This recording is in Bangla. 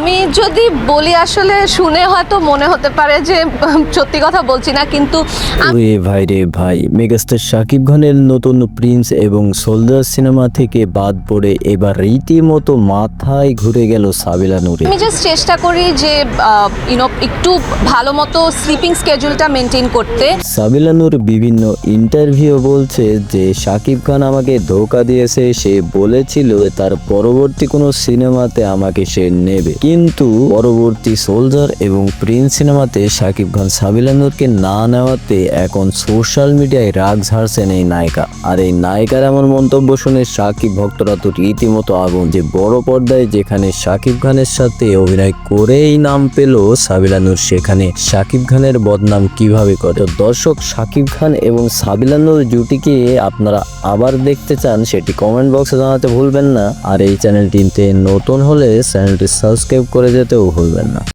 আমি যদি বলি আসলে শুনে হয়তো মনে হতে পারে যে সত্যি কথা বলছি না কিন্তু ভাই রে ভাই মেগাস্টার শাকিব খানের নতুন প্রিন্স এবং সোলজার সিনেমা থেকে বাদ পড়ে এবার রীতিমতো মাথায় ঘুরে গেল সাবিলা নুরে। আমি জাস্ট চেষ্টা করি যে ইউনো একটু ভালো মতো স্লিপিং স্কেজুলটা মেনটেন করতে। সাবিলা নূর বিভিন্ন ইন্টারভিউ বলছে যে শাকিব খান আমাকে ধোকা দিয়েছে সে বলেছিল তার পরবর্তী কোনো সিনেমাতে আমাকে সে নেবে। কিন্তু পরবর্তী সোলজার এবং প্রিন্স সিনেমাতে শাকিব খান, সাবিলা নূরকে না নেওয়াতে এখন সোশ্যাল মিডিয়ায় রাগ ঝাড়ছেন এই নায়িকা। আর এই নায়িকার এমন মন্তব্য শুনে শাকিব ভক্তরা তো রীতিমতো আগুন যে বড় পর্দায় যেখানে শাকিব খানের সাথে অভিনয় করেই নাম পেল সাবিলা নূর সেখানে শাকিব খানের বদনাম কীভাবে করে? তো দর্শক, শাকিব খান এবং সাবিলা নূর জুটিকে আপনারা আবার দেখতে চান, সেটি কমেন্ট বক্সে জানাতে ভুলবেন না। আর এই চ্যানেলটিতে নতুন হলে চ্যানেলটি সাবস্ক্রাইব করে যেতেও ভুলবেন না।